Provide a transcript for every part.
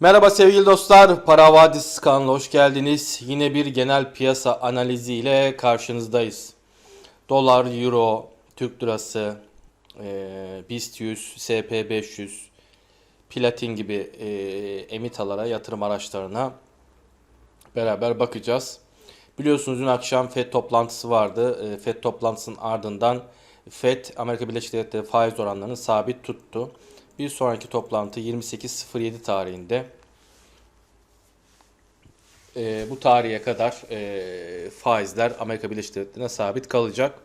Merhaba sevgili dostlar, Para Vadisi kanalına hoş geldiniz. Yine bir genel piyasa analizi ile karşınızdayız. Dolar, Euro, Türk Lirası, e, BIST 100, SP 500, Platin gibi e, emitalara, yatırım araçlarına beraber bakacağız. Biliyorsunuz dün akşam FED toplantısı vardı. E, FED toplantısının ardından FED Amerika Birleşik Devletleri faiz oranlarını sabit tuttu. Bir sonraki toplantı 28.07 tarihinde. E, bu tarihe kadar e, faizler Amerika Birleşik Devletleri'ne sabit kalacak.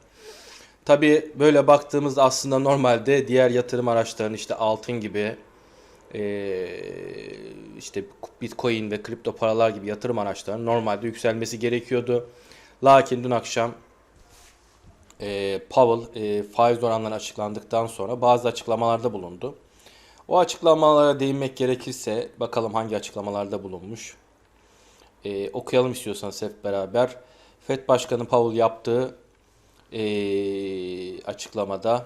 Tabi böyle baktığımızda aslında normalde diğer yatırım araçlarının işte altın gibi e, işte bitcoin ve kripto paralar gibi yatırım araçlarının normalde yükselmesi gerekiyordu. Lakin dün akşam e, Powell e, faiz oranları açıklandıktan sonra bazı açıklamalarda bulundu. O açıklamalara değinmek gerekirse bakalım hangi açıklamalarda bulunmuş. E, okuyalım istiyorsanız hep beraber. FED Başkanı Powell yaptığı e, açıklamada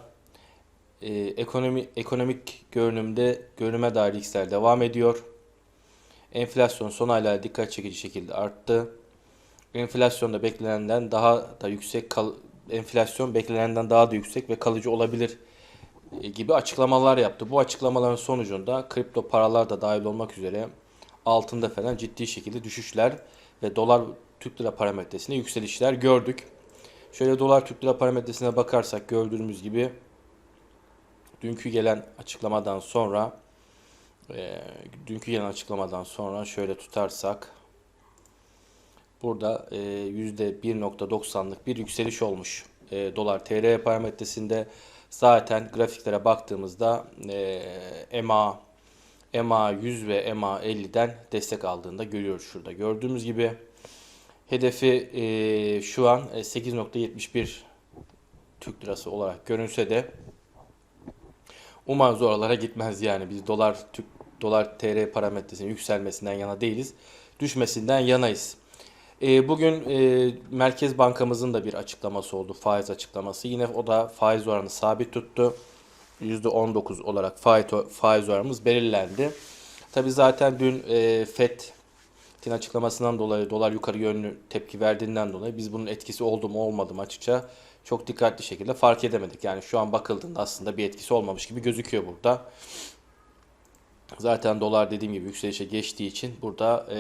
e, ekonomi ekonomik görünümde görünüme dair riskler devam ediyor. Enflasyon son aylarda dikkat çekici şekilde arttı. Enflasyon da beklenenden daha da yüksek kal enflasyon beklenenden daha da yüksek ve kalıcı olabilir gibi açıklamalar yaptı. Bu açıklamaların sonucunda kripto paralar da dahil olmak üzere altında falan ciddi şekilde düşüşler ve dolar Türk lira parametresinde yükselişler gördük. Şöyle dolar Türk lira parametresine bakarsak gördüğümüz gibi dünkü gelen açıklamadan sonra e, dünkü gelen açıklamadan sonra şöyle tutarsak burada e, %1.90'lık bir yükseliş olmuş. E, dolar TL parametresinde zaten grafiklere baktığımızda e, EMA EMA 100 ve EMA 50'den destek aldığında görüyoruz şurada. Gördüğümüz gibi hedefi e, şu an e, 8.71 Türk lirası olarak görünse de umarız oralara gitmez yani biz dolar Türk dolar TL parametresinin yükselmesinden yana değiliz. Düşmesinden yanayız. E, bugün e, Merkez Bankamızın da bir açıklaması oldu. Faiz açıklaması. Yine o da faiz oranı sabit tuttu. %19 olarak faiz, faiz oranımız belirlendi. Tabi zaten dün e, FED'in açıklamasından dolayı dolar yukarı yönlü tepki verdiğinden dolayı biz bunun etkisi oldu mu olmadı mı açıkça çok dikkatli şekilde fark edemedik. Yani şu an bakıldığında aslında bir etkisi olmamış gibi gözüküyor burada. Zaten dolar dediğim gibi yükselişe geçtiği için burada e,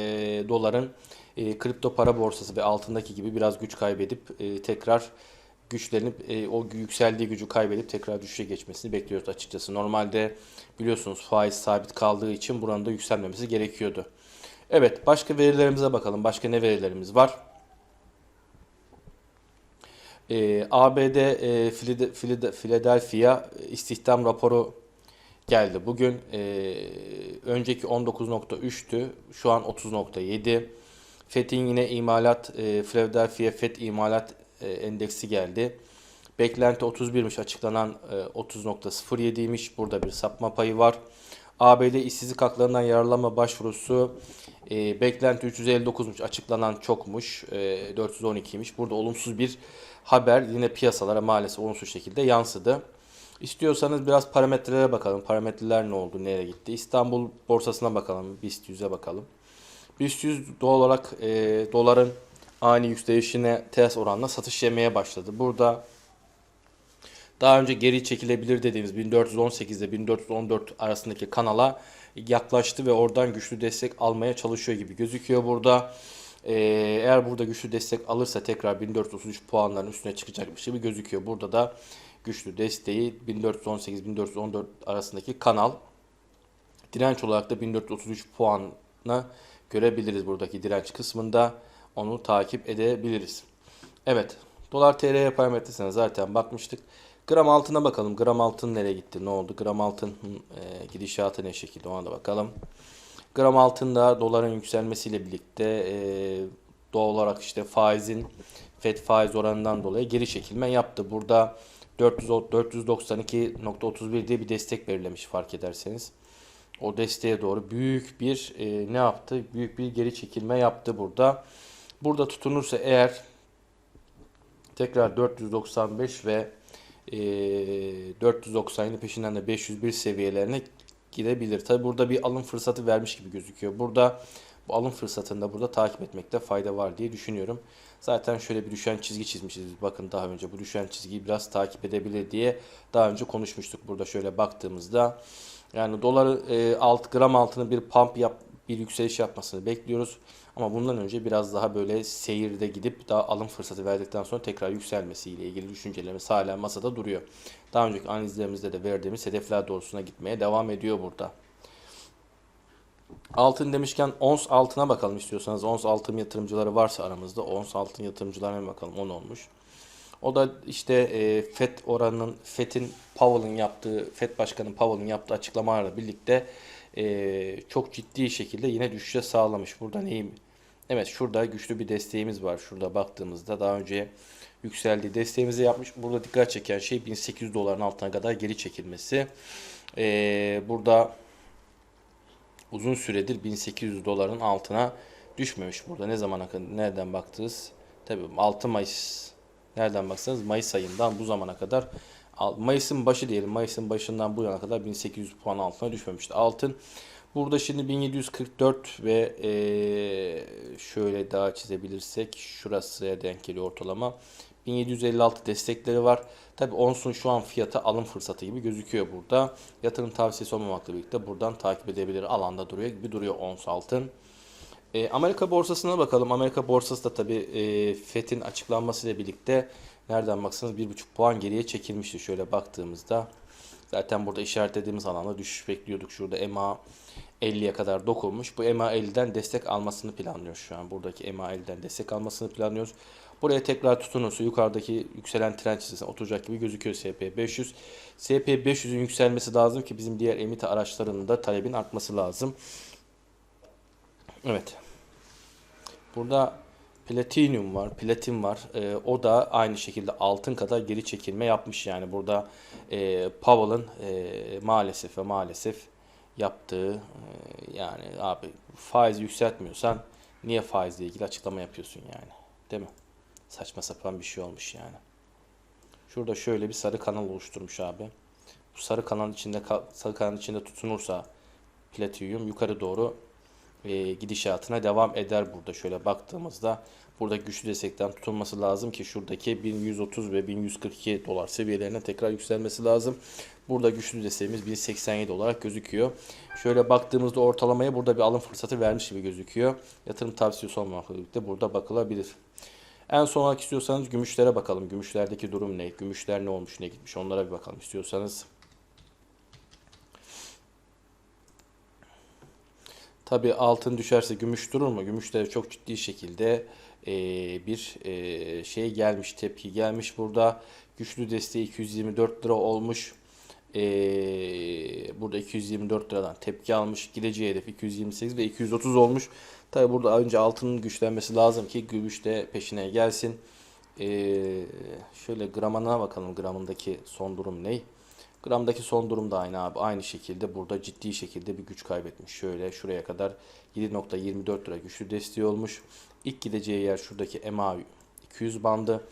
doların e, kripto para borsası ve altındaki gibi biraz güç kaybedip e, tekrar güçlenip e, o yükseldiği gücü kaybedip tekrar düşüşe geçmesini bekliyoruz açıkçası. Normalde biliyorsunuz faiz sabit kaldığı için buranın da yükselmemesi gerekiyordu. Evet başka verilerimize bakalım. Başka ne verilerimiz var? E, ABD e, Philadelphia istihdam raporu geldi. Bugün e, önceki 19.3'tü. Şu an 30.7. FED'in yine imalat e, Philadelphia FED imalat e, endeksi geldi. Beklenti 31'miş açıklanan e, 30.07'ymiş. Burada bir sapma payı var. ABD işsizlik haklarından yararlanma başvurusu e, beklenti 359'muş açıklanan çokmuş e, 412'ymiş. Burada olumsuz bir haber yine piyasalara maalesef olumsuz şekilde yansıdı. İstiyorsanız biraz parametrelere bakalım. Parametreler ne oldu, nereye gitti? İstanbul borsasına bakalım, BIST 100'e bakalım. BIST 100 doğal olarak e, doların ani yükselişine ters oranla satış yemeye başladı. Burada daha önce geri çekilebilir dediğimiz 1418 ile 1414 arasındaki kanala yaklaştı ve oradan güçlü destek almaya çalışıyor gibi gözüküyor burada. Ee, eğer burada güçlü destek alırsa tekrar 1433 puanların üstüne çıkacakmış gibi gözüküyor. Burada da güçlü desteği 1418-1414 arasındaki kanal. Direnç olarak da 1433 puanla görebiliriz buradaki direnç kısmında. Onu takip edebiliriz. Evet. Dolar TL parametresine zaten bakmıştık. Gram altına bakalım. Gram altın nereye gitti? Ne oldu? Gram altın e, gidişatı ne şekilde? Ona da bakalım. Gram altında doların yükselmesiyle birlikte e, doğal olarak işte faizin FED faiz oranından dolayı geri çekilme yaptı. Burada 400 492.31 diye bir destek belirlemiş fark ederseniz. O desteğe doğru büyük bir e, ne yaptı? Büyük bir geri çekilme yaptı burada. Burada tutunursa eğer tekrar 495 ve e, 490'ın peşinden de 501 seviyelerine gidebilir. Tabi burada bir alım fırsatı vermiş gibi gözüküyor. Burada bu alım fırsatını da burada takip etmekte fayda var diye düşünüyorum. Zaten şöyle bir düşen çizgi çizmişiz. Bakın daha önce bu düşen çizgiyi biraz takip edebilir diye daha önce konuşmuştuk. Burada şöyle baktığımızda yani doları e, alt gram altını bir pump yap bir yükseliş yapmasını bekliyoruz. Ama bundan önce biraz daha böyle seyirde gidip daha alım fırsatı verdikten sonra tekrar yükselmesiyle ilgili düşüncelerimiz hala masada duruyor. Daha önceki analizlerimizde de verdiğimiz hedefler doğrusuna gitmeye devam ediyor burada. Altın demişken ons altına bakalım istiyorsanız. Ons altın yatırımcıları varsa aramızda ons altın yatırımcılarına bakalım 10 olmuş. O da işte e, FED oranının FED'in Powell'ın yaptığı FED Başkanı Powell'ın yaptığı açıklamalarla birlikte e, çok ciddi şekilde yine düşüşe sağlamış. Burada neyim? Evet şurada güçlü bir desteğimiz var. Şurada baktığımızda daha önce yükseldiği desteğimizi yapmış. Burada dikkat çeken şey 1800 doların altına kadar geri çekilmesi. E, burada uzun süredir 1800 doların altına düşmemiş. Burada ne zamana kadar nereden baktınız? Tabii 6 Mayıs nereden baksanız Mayıs ayından bu zamana kadar Mayıs'ın başı diyelim. Mayıs'ın başından bu yana kadar 1800 puan altına düşmemişti. Altın burada şimdi 1744 ve ee, şöyle daha çizebilirsek şurasıya denk geliyor ortalama. 1756 destekleri var. Tabi onsun şu an fiyatı alım fırsatı gibi gözüküyor burada. Yatırım tavsiyesi olmamakla birlikte buradan takip edebilir alanda duruyor gibi duruyor ons altın. E, Amerika borsasına bakalım. Amerika borsası da tabi e, FED'in açıklanmasıyla birlikte nereden baksanız 1,5 puan geriye çekilmişti şöyle baktığımızda. Zaten burada işaretlediğimiz alanda düşüş bekliyorduk. Şurada EMA 50'ye kadar dokunmuş. Bu EMA 50'den destek almasını planlıyor şu an. Buradaki EMA 50'den destek almasını planlıyoruz. Buraya tekrar tutunursa yukarıdaki yükselen trend çizgisine oturacak gibi gözüküyor SP500. SP500'ün yükselmesi lazım ki bizim diğer emite araçlarının da talebin artması lazım. Evet. Burada Platinum var, platin var. E, o da aynı şekilde altın kadar geri çekilme yapmış. Yani burada e, Powell'ın e, maalesef ve maalesef yaptığı e, yani abi faiz yükseltmiyorsan niye faizle ilgili açıklama yapıyorsun yani? Değil mi? Saçma sapan bir şey olmuş yani. Şurada şöyle bir sarı kanal oluşturmuş abi. Bu sarı kanal içinde sarı kanal içinde tutunursa Platinum yukarı doğru e, gidişatına devam eder burada. Şöyle baktığımızda burada güçlü destekten tutulması lazım ki şuradaki 1130 ve 1142 dolar seviyelerine tekrar yükselmesi lazım. Burada güçlü desteğimiz 1087 olarak gözüküyor. Şöyle baktığımızda ortalamaya burada bir alım fırsatı vermiş gibi gözüküyor. Yatırım tavsiyesi olmakla birlikte burada bakılabilir. En son olarak istiyorsanız gümüşlere bakalım. Gümüşlerdeki durum ne? Gümüşler ne olmuş ne gitmiş onlara bir bakalım istiyorsanız. Tabi altın düşerse gümüş durur mu? Gümüşler çok ciddi şekilde e, bir e, şey gelmiş, tepki gelmiş burada. Güçlü desteği 224 lira olmuş. E, burada 224 liradan tepki almış. Gideceği hedef 228 ve 230 olmuş. Tabi burada önce altının güçlenmesi lazım ki gümüş de peşine gelsin. E, şöyle gramına bakalım gramındaki son durum ne? Gramdaki son durum da aynı abi. Aynı şekilde burada ciddi şekilde bir güç kaybetmiş. Şöyle şuraya kadar 7.24 lira güçlü desteği olmuş. İlk gideceği yer şuradaki MA 200 bandı.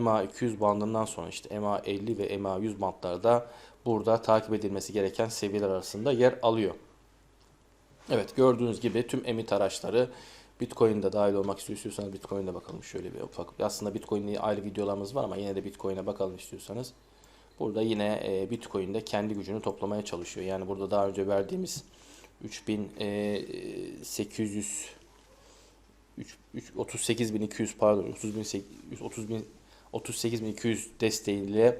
MA 200 bandından sonra işte MA 50 ve MA 100 bantlarda burada takip edilmesi gereken seviyeler arasında yer alıyor. Evet gördüğünüz gibi tüm emit araçları Bitcoin'de dahil olmak istiyorsanız Bitcoin'de bakalım şöyle bir ufak. Aslında Bitcoin'le ayrı videolarımız var ama yine de Bitcoin'e bakalım istiyorsanız. Burada yine e, Bitcoin'de kendi gücünü toplamaya çalışıyor. Yani burada daha önce verdiğimiz 3800 38200 pardon 30800 30 38200 desteğiyle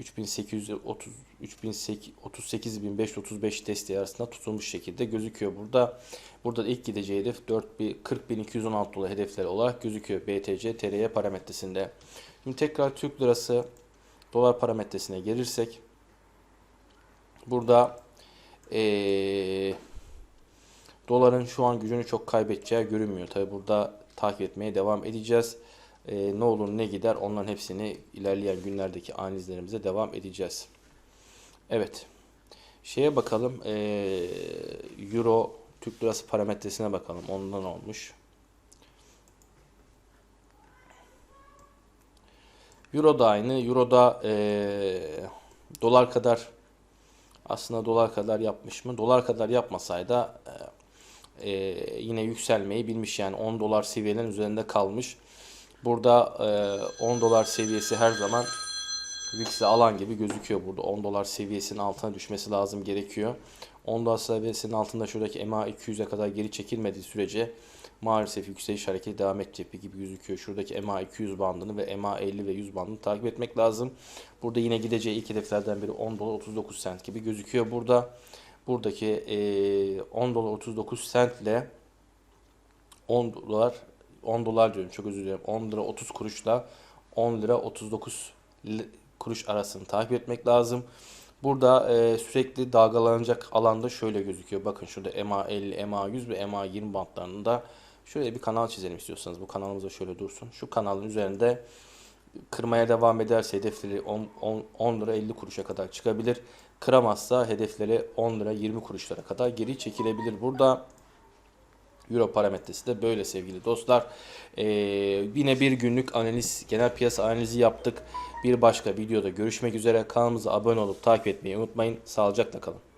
3830 38535 desteği arasında tutulmuş şekilde gözüküyor. Burada burada ilk gideceği hedef 40216 dolar hedefleri olarak gözüküyor BTC TRY parametresinde. Şimdi tekrar Türk lirası dolar parametresine gelirsek burada ee, doların şu an gücünü çok kaybedeceği görünmüyor. Tabi burada takip etmeye devam edeceğiz. E, ne olur ne gider onların hepsini ilerleyen günlerdeki analizlerimize devam edeceğiz. Evet. Şeye bakalım. E, Euro Türk Lirası parametresine bakalım. Ondan olmuş. Euro da aynı. Euro da e, dolar kadar Aslında dolar kadar yapmış mı? Dolar kadar yapmasaydı e, e, yine yükselmeyi bilmiş yani 10 dolar seviyenin üzerinde kalmış. Burada e, 10 dolar seviyesi her zaman riskli alan gibi gözüküyor burada. 10 dolar seviyesinin altına düşmesi lazım gerekiyor. 10 dolar seviyesinin altında şuradaki MA 200'e kadar geri çekilmediği sürece maalesef yükseliş hareketi devam edecek gibi gözüküyor. Şuradaki MA 200 bandını ve MA 50 ve 100 bandını takip etmek lazım. Burada yine gideceği ilk hedeflerden biri 10 dolar 39 sent gibi gözüküyor burada. Buradaki e, 10 dolar 39 sent ile 10 dolar 10 dolar diyorum çok özür dilerim. 10 lira 30 kuruşla 10 lira 39 li- kuruş arasını takip etmek lazım. Burada e, sürekli dalgalanacak alanda şöyle gözüküyor. Bakın şurada MA 50, MA 100 ve MA 20 bantlarında şöyle bir kanal çizelim istiyorsanız. Bu kanalımız da şöyle dursun. Şu kanalın üzerinde kırmaya devam ederse hedefleri 10, 10, 10 lira 50 kuruşa kadar çıkabilir. Kıramazsa hedefleri 10 lira 20 kuruşlara kadar geri çekilebilir. Burada Euro parametresi de böyle sevgili dostlar. Ee, yine bir günlük analiz, genel piyasa analizi yaptık. Bir başka videoda görüşmek üzere. Kanalımıza abone olup takip etmeyi unutmayın. Sağlıcakla kalın.